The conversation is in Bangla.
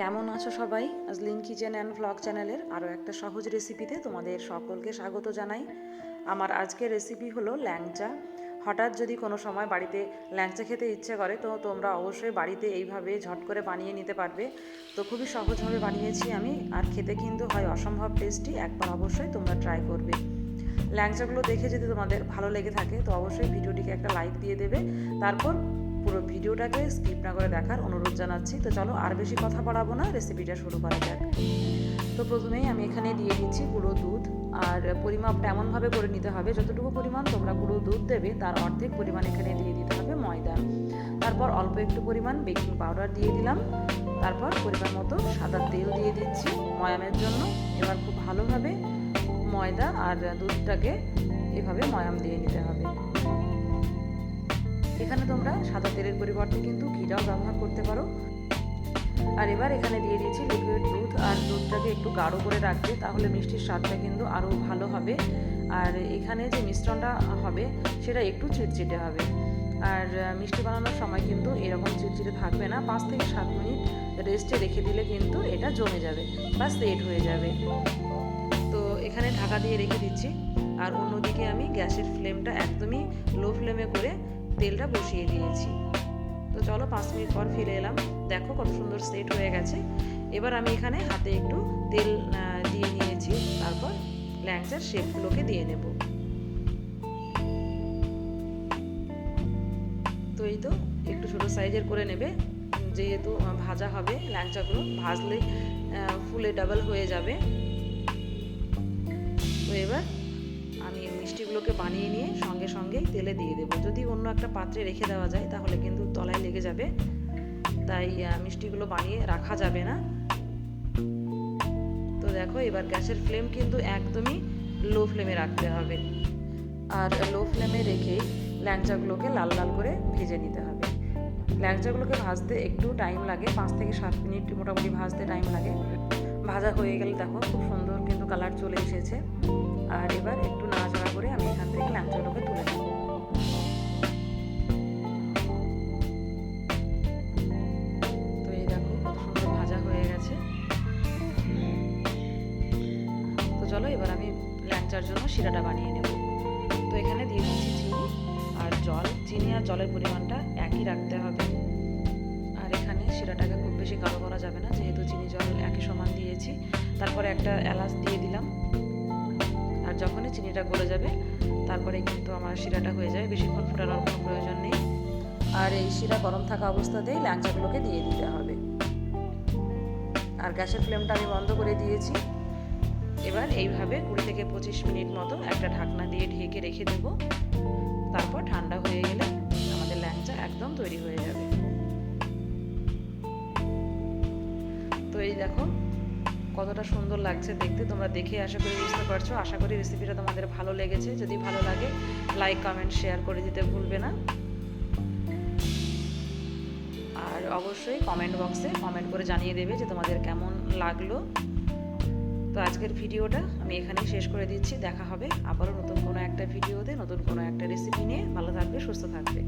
কেমন আছো সবাই? আজলিন কিচেন অ্যান্ড ভ্লগ চ্যানেলের আরও একটা সহজ রেসিপিতে তোমাদের সকলকে স্বাগত জানাই। আমার আজকের রেসিপি হলো ল্যাংচা। হঠাৎ যদি কোনো সময় বাড়িতে ল্যাংচা খেতে ইচ্ছে করে, তো তোমরা অবশ্যই বাড়িতে এইভাবে ঝট করে বানিয়ে নিতে পারবে। তো খুবই সহজভাবে বানিয়েছি আমি, আর খেতে কিন্তু হয় অসম্ভব টেস্টি একবার অবশ্যই তোমরা ট্রাই করবে। ল্যাংচাগুলো দেখে যদি তোমাদের ভালো লেগে থাকে, তো অবশ্যই ভিডিওটিকে একটা লাইক দিয়ে দেবে। তারপর পুরো ভিডিওটাকে স্কিপ না করে দেখার অনুরোধ জানাচ্ছি। তো চলো আর বেশি কথা বাড়াবো না, রেসিপিটা শুরু করা যাক। তো প্রথমেই আমি এখানে দিয়ে দিচ্ছি গুঁড়ো দুধ, আর পরিমাপটা এমনভাবে করে নিতে হবে, যতটুকু পরিমাণ তোমরা গুঁড়ো দুধ দেবে, তার অর্ধেক পরিমাণ এখানে দিয়ে দিতে হবে ময়দা। তারপর অল্প একটু পরিমাণ বেকিং পাউডার দিয়ে দিলাম। তারপর পরিমাণ মতো সাদা তেল দিয়ে দিচ্ছি ময়ামের জন্য। এবার খুব ভালোভাবে ময়দা আর দুধটাকে এভাবে ময়াম দিয়ে নিতে হবে। এখানে তোমরা সাদা তেলের পরিবর্তে কিন্তু ঘিটাও ব্যবহার করতে পারো। আর এবার এখানে দিয়ে দিয়েছি লিকুইড দুধ, আর দুধটাকে একটু গাঢ় করে রাখবে, তাহলে মিষ্টির স্বাদটা কিন্তু আরও ভালো হবে। আর এখানে যে মিশ্রণটা হবে, সেটা একটু চিটচিটে হবে। আর মিষ্টি বানানোর সময় কিন্তু এরকম চিটচিটে থাকবে না। পাঁচ থেকে সাত মিনিট রেস্টে রেখে দিলে কিন্তু এটা জমে যাবে বা সেট হয়ে যাবে। তো এখানে ঢাকা দিয়ে রেখে দিচ্ছি। আর অন্যদিকে আমি গ্যাসের ফ্লেমটা একদমই লো ফ্লেমে করে তেলটা বসিয়ে দিয়েছি। তো চলো পাঁচ মিনিট পর ফিরে এলাম। দেখো কত সুন্দর সেট হয়ে গেছে। এবার আমি এখানে হাতে একটু তেল দিয়ে নিয়েছি। তারপর ল্যাংচার শেপগুলোকে দিয়ে নেব। তো এই তো একটু ছোটো সাইজের করে নেবে। যেহেতু ভাজা হবে, ল্যাংচাগুলো ভাজলে ফুলে ডাবল হয়ে যাবে। আমি মিষ্টিগুলোকে বানিয়ে নিয়ে সঙ্গে সঙ্গেই তেলে দিয়ে দেবো। যদি অন্য একটা পাত্রে রেখে দেওয়া যায়, তাহলে কিন্তু তলায় লেগে যাবে। তাই মিষ্টিগুলো বানিয়ে রাখা যাবে না। তো দেখো, এবার গ্যাসের ফ্লেম কিন্তু একদমই লো ফ্লেমে রাখতে হবে। আর লো ফ্লেমে রেখেই ল্যাংচাগুলোকে লাল লাল করে ভেজে নিতে হবে। ল্যাংচাগুলোকে ভাজতে একটু টাইম লাগে, পাঁচ থেকে সাত মিনিট মোটামুটি ভাজতে টাইম লাগে। ভাজা হয়ে গেলে দেখো, খুব সুন্দর কিন্তু কালার চলে এসেছে। আর এবার একটু নাড়াচাড়া করে আমি এখান থেকে ল্যাংচাগুলোকে তুলে নেব। তো এই দেখো কত সুন্দর ভাজা হয়ে গেছে। চলো এবার আমি ল্যাংচার জন্য শিরাটা বানিয়ে নেব। তো এখানে দিয়ে দিচ্ছি চিনি আর জল। চিনি আর জলের পরিমাণটা একই রাখতে হবে। আর এখানে শিরাটাকে খুব বেশি গাঢ় করা যাবে না, যেহেতু চিনি জল একই সমান দিয়েছি। তারপরে একটা এলাচ দিয়ে দিলাম। আর যখনই চিনিটা গলে যাবে, তারপরে কিন্তু আমার শিরাটা হয়ে যায় বেশিক্ষণ ফোটানোর কোনো প্রয়োজন নেই। আর এই শিরা গরম থাকা অবস্থাতেই ল্যাংচাগুলোকে দিয়ে দিতে হবে। আর গ্যাসের ফ্লেমটা আমি বন্ধ করে দিয়েছি। এবার এইভাবে কুড়ি থেকে পঁচিশ মিনিট মতো একটা ঢাকনা দিয়ে ঢেকে রেখে দেবো। তারপর ঠান্ডা হয়ে গেলে আমাদের ল্যাংচা একদম তৈরি হয়ে যাবে। তো এই দেখো কতটা সুন্দর লাগছে দেখতে। তোমরা দেখে আশা করি বুঝতে পারছ। আশা করি রেসিপিটা তোমাদের ভালো লেগেছে। যদি ভালো লাগে লাইক কমেন্ট শেয়ার করে দিতে ভুলবে না। আর অবশ্যই কমেন্ট বক্সে কমেন্ট করে জানিয়ে দেবে যে তোমাদের কেমন লাগল। তো আজকের ভিডিওটা আমি এখানেই শেষ করে দিচ্ছি। দেখা হবে আবারও নতুন কোনো একটা ভিডিওতে, নতুন কোনো একটা রেসিপি নিয়ে। ভালো থাকবে, সুস্থ থাকবে।